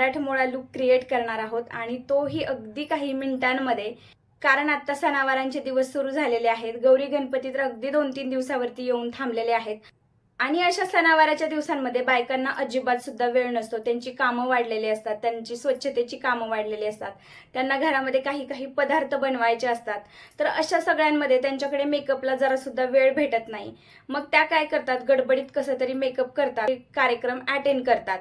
मराठमोळा look create करणार आहोत आणि तोही अगदी काही मिनिटांमध्ये. कारण आता सणावारांचे दिवस सुरू झालेले आहेत. गौरी गणपती तर अगदी दोन तीन दिवसावरती येऊन थांबलेले आहेत. आणि अशा सणावाराच्या दिवसांमध्ये बायकांना अजिबात सुद्धा वेळ नसतो. त्यांची कामं वाढलेली असतात. त्यांची स्वच्छतेची कामं वाढलेली असतात. त्यांना घरामध्ये काही काही पदार्थ बनवायचे असतात. तर अशा सगळ्यांमध्ये त्यांच्याकडे मेकअपला जरा सुद्धा वेळ भेटत नाही. मग त्या काय करतात? गडबडीत कसं तरी मेकअप करतात. कार्यक्रम अटेंड करतात.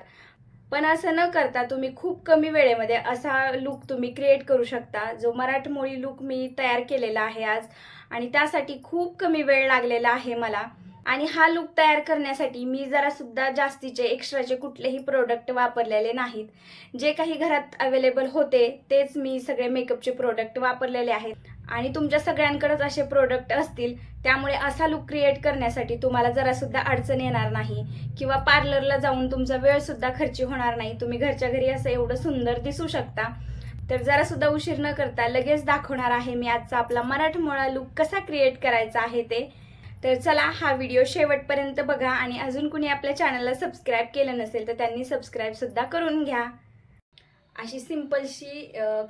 पण असं न करता तुम्ही खूप कमी वेळेमध्ये असा लुक तुम्ही क्रिएट करू शकता जो मराठमोळी लुक मी तयार केलेला आहे आज. आणि त्यासाठी खूप कमी वेळ लागलेला आहे मला. आणि हा लुक तयार करण्यासाठी मी जरा सुद्धा जास्तीचे एक्स्ट्राचे कुठलेही प्रोडक्ट वापरलेले नाहीत. जे काही घरात अवेलेबल होते तेच मी सगळे मेकअपचे प्रोडक्ट वापरलेले आहेत. आणि तुमच्या सगळ्यांकडेच असे प्रोडक्ट असतील त्यामुळे असा लुक क्रिएट करण्यासाठी तुम्हाला जरासुद्धा अडचण येणार नाही. किंवा पार्लरला जाऊन तुमचा वेळसुद्धा खर्ची होणार नाही. तुम्ही घरच्या घरी असं एवढं सुंदर दिसू शकता. तर जरासुद्धा उशीर न करता लगेच दाखवणार आहे मी आजचा आपला मराठमोळा लुक कसा क्रिएट करायचा आहे ते. तर चला हा व्हिडिओ शेवटपर्यंत बघा आणि अजून कुणी आपल्या चॅनलला सबस्क्राईब केलं नसेल तर त्यांनी सबस्क्राईब सुद्धा करून घ्या. अशी सिंपलशी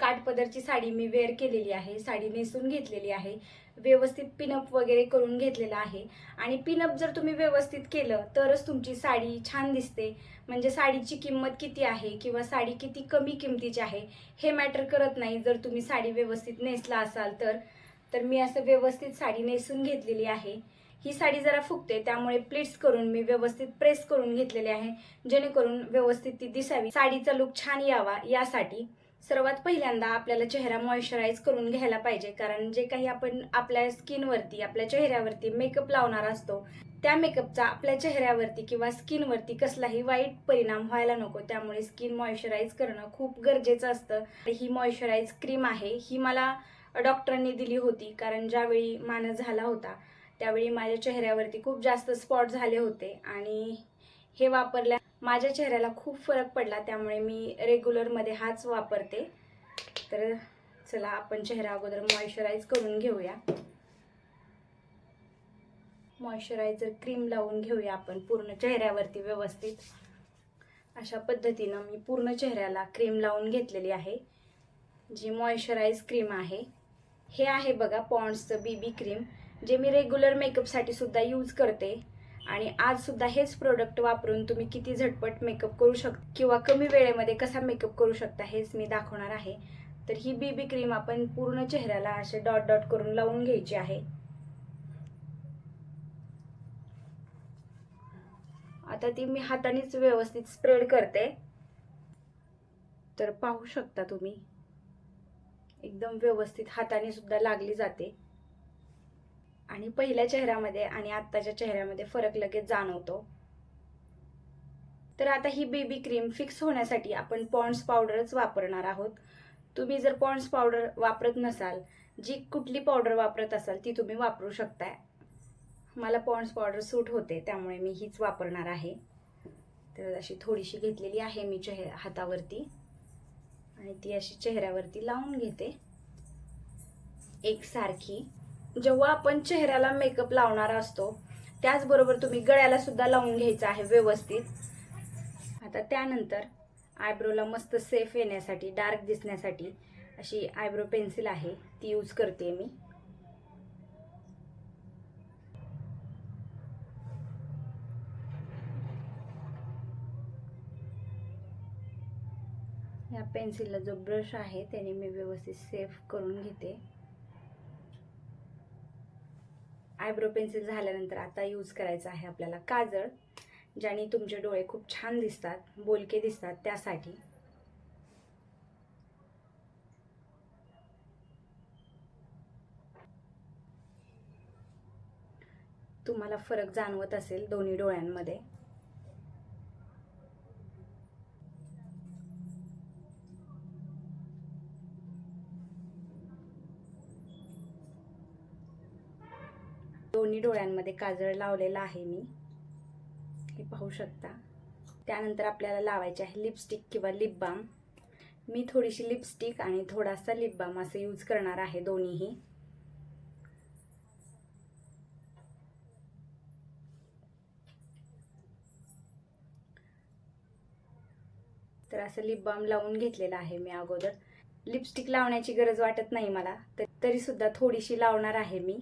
काठपदरची साडी मी वेअर केलेली आहे साडी नेसून घेतलेली आहे. व्यवस्थित पिनअप वगैरे करून घेतलेलं आहे. आणि पिनअप जर तुम्ही व्यवस्थित केलं तरच तुमची साडी छान दिसते. म्हणजे साडीची किंमत किती आहे किंवा साडी किती कमी किमतीची आहे हे मॅटर करत नाही. जर तुम्ही साडी व्यवस्थित नेसला असाल तर तर मी असं व्यवस्थित साडी नेसून घेतलेली आहे. ही साडी जरा फुगते त्यामुळे प्लीट्स करून मी व्यवस्थित प्रेस करून घेतलेली आहे. जेणेकरून व्यवस्थित ती दिसावी. साडीचा लुक छान यावा यासाठी सर्वात पहिल्यांदा आपल्याला चेहरा मॉइश्चराईज करून घ्यायला पाहिजे. कारण जे काही आपण आपल्या स्किनवरती आपल्या चेहऱ्यावरती मेकअप लावणार असतो त्या मेकअपचा आपल्या चेहऱ्यावरती किंवा स्किनवरती कसलाही वाईट परिणाम व्हायला नको. त्यामुळे स्किन मॉइश्चराईज करणं खूप गरजेचं असतं. ही मॉइश्चराईज क्रीम आहे ही मला डॉक्टरांनी दिली होती. कारण ज्यावेळी मान झाला होता त्यावेळी माझ्या चेहऱ्यावरती खूप जास्त स्पॉट झाले होते आणि हे वापरल्या माझ्या चेहऱ्याला खूप फरक पडला त्यामुळे मी रेग्युलरमध्ये हाच वापरते. तर चला आपण चेहरा अगोदर मॉइश्चराईज करून घेऊया. मॉइश्चरायझर क्रीम लावून घेऊया आपण पूर्ण चेहऱ्यावरती व्यवस्थित. अशा पद्धतीनं मी पूर्ण चेहऱ्याला क्रीम लावून घेतलेली आहे जी मॉइश्चराईज क्रीम आहे. हे आहे बघा पॉन्ड्सचं बी बी क्रीम जे मी रेग्युलर मेकअपसाठी सुद्धा यूज करते. आणि आज सुद्धा हेच प्रोडक्ट वापरून तुम्ही किती झटपट मेकअप करू शकता किंवा कमी वेळेमध्ये कसा मेकअप करू शकता हेच मी दाखवणार आहे. तर ही बी बी क्रीम आपण पूर्ण चेहऱ्याला असे डॉट डॉट करून लावून घ्यायची आहे. आता ती मी हातानेच व्यवस्थित स्प्रेड करते. तर पाहू शकता तुम्ही. एकदम व्यवस्थित हाताने सुद्धा लागली जाते. आणि पहिल्या चेहऱ्यामध्ये आणि आत्ताच्या चेहऱ्यामध्ये फरक लगेच जाणवतो. तर आता ही बेबी क्रीम फिक्स होण्यासाठी आपण पॉन्ड्स पावडरच वापरणार आहोत. तुम्ही जर पॉन्ड्स पावडर वापरत नसाल जी कुठली पावडर वापरत असाल ती तुम्ही वापरू शकताय. मला पॉन्ड्स पावडर सूट होते त्यामुळे मी हीच वापरणार आहे. तर अशी थोडीशी घेतलेली आहे मी चेह हातावरती. आणि ती अशी चेहऱ्यावरती लावून घेते. एकसारखी. जेव्हा आपण चेहऱ्याला मेकअप लावणार असतो त्याचबरोबर तुम्ही गळ्याला सुद्धा लावून घ्यायचं आहे व्यवस्थित. आता त्यानंतर आयब्रोला मस्त सेफ येण्यासाठी डार्क दिसण्यासाठी अशी आयब्रो पेन्सिल आहे ती यूज करते मी. या पेन्सिलला जो ब्रश आहे त्याने मी व्यवस्थित सेफ करून घेते. आयब्रो पेन्सिल झाल्यानंतर आता यूज करायचं आहे आपल्याला काजळ ज्याने तुमचे डोळे खूप छान दिसतात बोलके दिसतात त्यासाठी. तुम्हाला फरक जाणवत असेल दोन्ही डोळ्यांमध्ये. दोन्ही डोळ्यांमध्ये काजळ लावलेला आहे मी. हे पाहू शकता. त्यानंतर आपल्याला लावायचे आहे लिपस्टिक किंवा लिप बाम मी थोडीशी लिपस्टिक आणि थोडासा लिप बाम असं यूज करणार आहे दोन्हीही. तर असं लिप बाम लावून घेतलेलं आहे मी अगोदर. लिपस्टिक लावण्याची गरज वाटत नाही मला तर तरी सुद्धा थोडीशी लावणार आहे मी.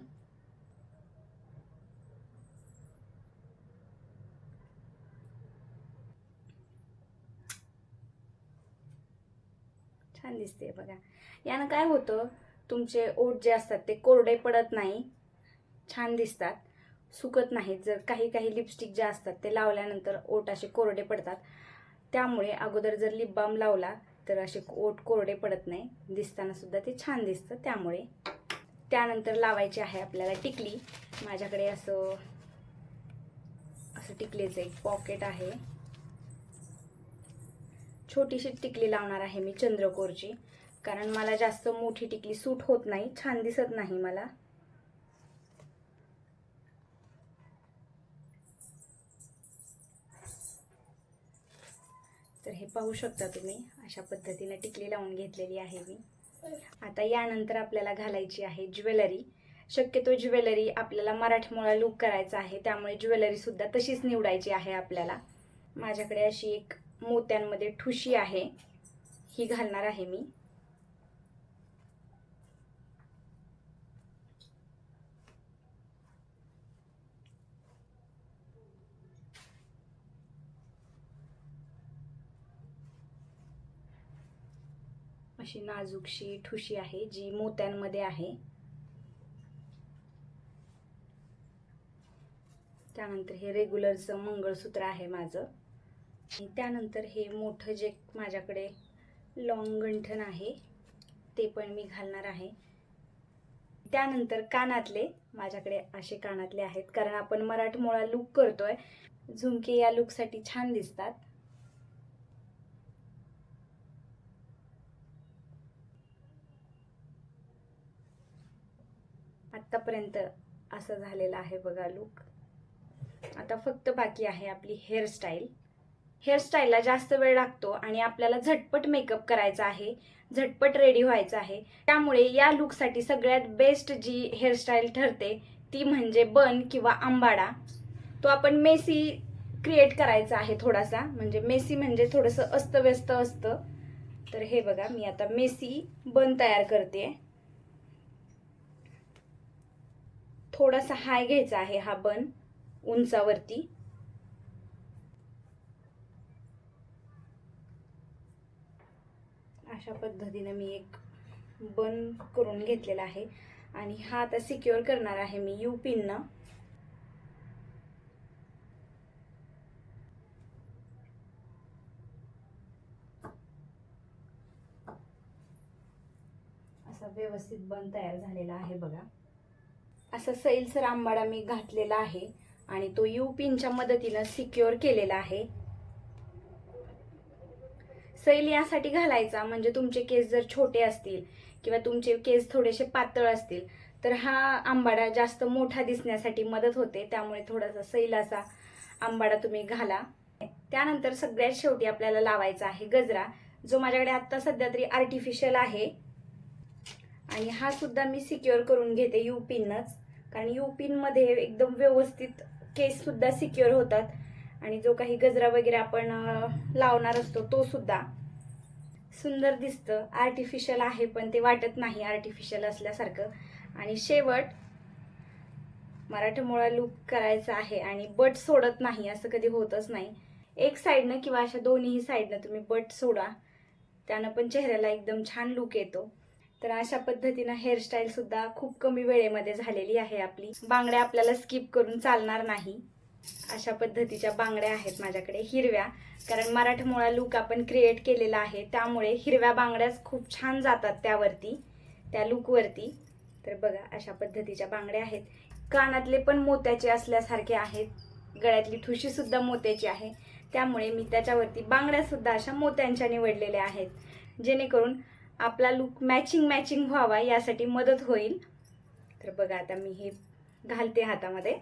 छान दिसते बघा. यानं काय होतं तुमचे ओठ जे असतात ते कोरडे पडत नाही छान दिसतात सुकत नाहीत. जर काही काही लिपस्टिक ज्या असतात ते लावल्यानंतर ओठ असे कोरडे पडतात. त्यामुळे अगोदर जर लिप बाम लावला तर असे ओठ कोरडे पडत नाही. दिसतानासुद्धा ते छान दिसतं. त्यामुळे त्यानंतर लावायची आहे आपल्याला टिकली. माझ्याकडे असं असं टिकलीचं एक पॉकेट आहे. छोटीशी टिकली लावणार आहे मी चंद्रकोरची. कारण मला जास्त मोठी टिकली सूट होत नाही छान दिसत नाही मला. तर हे पाहू शकता तुम्ही अशा पद्धतीने टिकली लावून घेतलेली आहे मी. आता यानंतर आपल्याला घालायची आहे ज्वेलरी. शक्यतो ज्वेलरी आपल्याला मराठमोळा लूक करायचा आहे त्यामुळे ज्वेलरीसुद्धा तशीच निवडायची आहे आपल्याला. माझ्याकडे अशी एक मोत्यांमध्ये ठुशी आहे. ही घालणार आहे मी. अशी नाजूकशी ठुशी आहे जी मोत्यांमध्ये आहे. त्यानंतर हे रेग्युलरचं मंगळसूत्र आहे माझं. त्यानंतर हे मोठं जे माझ्याकडे लॉंग गंठण आहे ते पण मी घालणार आहे. त्यानंतर कानातले माझ्याकडे असे कानातले आहेत कारण आपण मराठमोळा लुक करतोय. झुमके या लुकसाठी छान दिसतात. आत्तापर्यंत असं झालेलं आहे बघा लुक आता फक्त बाकी आहे आपली हेअरस्टाईल हेअरस्टाईलला जास्त वेळ लागतो आणि आपल्याला झटपट मेकअप करायचा आहे झटपट रेडी व्हायचं आहे. त्यामुळे या लुकसाठी सगळ्यात बेस्ट जी हेअरस्टाईल ठरते ती म्हणजे बन किंवा आंबाडा. तो आपण मेसी क्रिएट करायचा आहे थोडासा म्हणजे मेसी म्हणजे थोडंसं अस्तव्यस्त असतं. तर हे बघा मी आता मेसी बन तयार करते. थोडासा हाय घ्यायचा आहे हा बन उंचावरती. अशा पद्धतीने मी एक बन करून घेतलेला आहे. आणि हा आता सिक्युअर करणार आहे मी यू पिननं असा व्यवस्थित बन तयार झालेला आहे बघा. असा सैलसर आंबाडा मी घातलेला आहे आणि तो यू पिनच्या मदतीनं सिक्युअर केलेला आहे. सैल यासाठी घालायचा. म्हणजे तुमचे केस जर छोटे असतील किंवा तुमचे केस थोडेसे पातळ असतील तर हा आंबाडा जास्त मोठा दिसण्यासाठी मदत होते. त्यामुळे थोडासा सैल असा आंबाडा तुम्ही घाला. त्यानंतर सगळ्यात शेवटी आपल्याला लावायचा आहे गजरा जो माझ्याकडे आत्ता सध्या तरी आर्टिफिशियल आहे. आणि हा सुद्धा मी सिक्युअर करून घेते यू पिनच कारण यू पिनमध्ये एकदम व्यवस्थित केस सुद्धा सिक्युअर होतात. आणि जो काही गजरा वगैरे आपण लावणार असतो तो सुद्धा. सुंदर दिसतं. आर्टिफिशियल आहे पण ते वाटत नाही आर्टिफिशियल असल्यासारखं. आणि शेवट मराठमोळा लुक करायचा आहे आणि बट सोडत नाही असं कधी होतच नाही. एक साईडनं किंवा अशा दोन्ही साईडनं तुम्ही बट सोडा. त्यानं पण चेहऱ्याला एकदम छान लुक येतो. तर अशा पद्धतीनं हेअरस्टाईलसुद्धा खूप कमी वेळेमध्ये झालेली आहे आपली. बांगड्या आपल्याला स्किप करून चालणार नाही. अशा पद्धतीच्या बांगड्या आहेत माझ्याकडे हिरव्या. कारण मराठमोळा लुक आपण क्रिएट केलेला आहे त्यामुळे हिरव्या बांगड्याच खूप छान जातात त्यावरती त्या लुकवरती तर बघा अशा पद्धतीच्या बांगड्या आहेत. कानातले पण मोत्याचे असल्यासारखे आहेत. गळ्यातली ठुशीसुद्धा मोत्याची आहे. त्यामुळे मी त्याच्यावरती बांगड्यासुद्धा अशा मोत्यांच्या निवडलेल्या आहेत. जेणेकरून आपला लुक मॅचिंग मॅचिंग व्हावा यासाठी मदत होईल. तर बघा आता मी हे घालते हातामध्ये.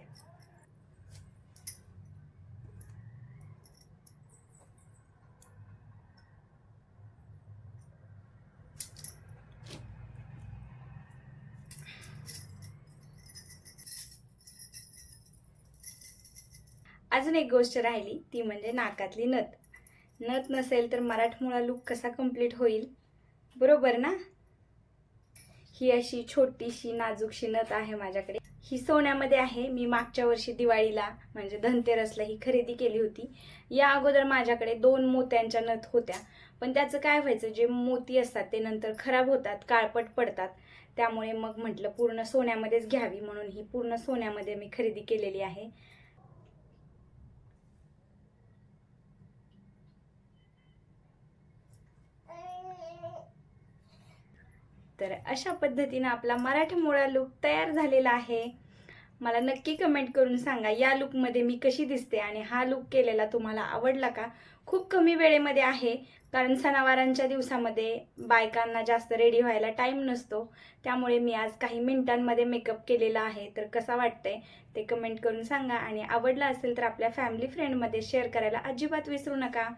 अजून एक गोष्ट राहिली ती म्हणजे नाकातली नथ. नथ नसेल तर मराठमोळा लुक कसा कंप्लीट होईल? बरोबर ना? ही अशी छोटीशी नाजूकशी नथ आहे माझ्याकडे. ही सोन्यामध्ये आहे. मी मागच्या वर्षी दिवाळीला म्हणजे धनतेरसला ही खरेदी केली होती. या अगोदर माझ्याकडे दोन मोत्यांच्या नथ होत्या. पण त्याचं काय व्हायचं जे मोती असतात ते नंतर खराब होतात काळपट पडतात. त्यामुळे मग म्हटलं पूर्ण सोन्यामध्येच घ्यावी म्हणून ही पूर्ण सोन्यामध्ये मी खरेदी केलेली आहे. तर अशा पद्धतीनं आपला मराठमोळा लुक तयार झालेला आहे. मला नक्की कमेंट करून सांगा या लुकमध्ये मी कशी दिसते आणि हा लुक केलेला तुम्हाला आवडला का? खूप कमी वेळेमध्ये आहे कारण सणावारांच्या दिवसामध्ये बायकांना जास्त रेडी व्हायला टाईम नसतो. त्यामुळे मी आज काही मिनिटांमध्ये मेकअप केलेला आहे. तर कसा वाटतंय ते कमेंट करून सांगा आणि आवडला असेल तर आपल्या फॅमिली फ्रेंडमध्ये शेअर करायला अजिबात विसरू नका.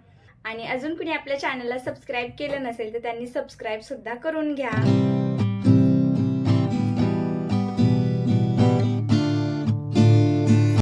आणि अजून कुणी आपल्या चॅनलला सबस्क्राईब केलं नसेल तर त्यांनी सबस्क्राईबसुद्धा करून घ्या.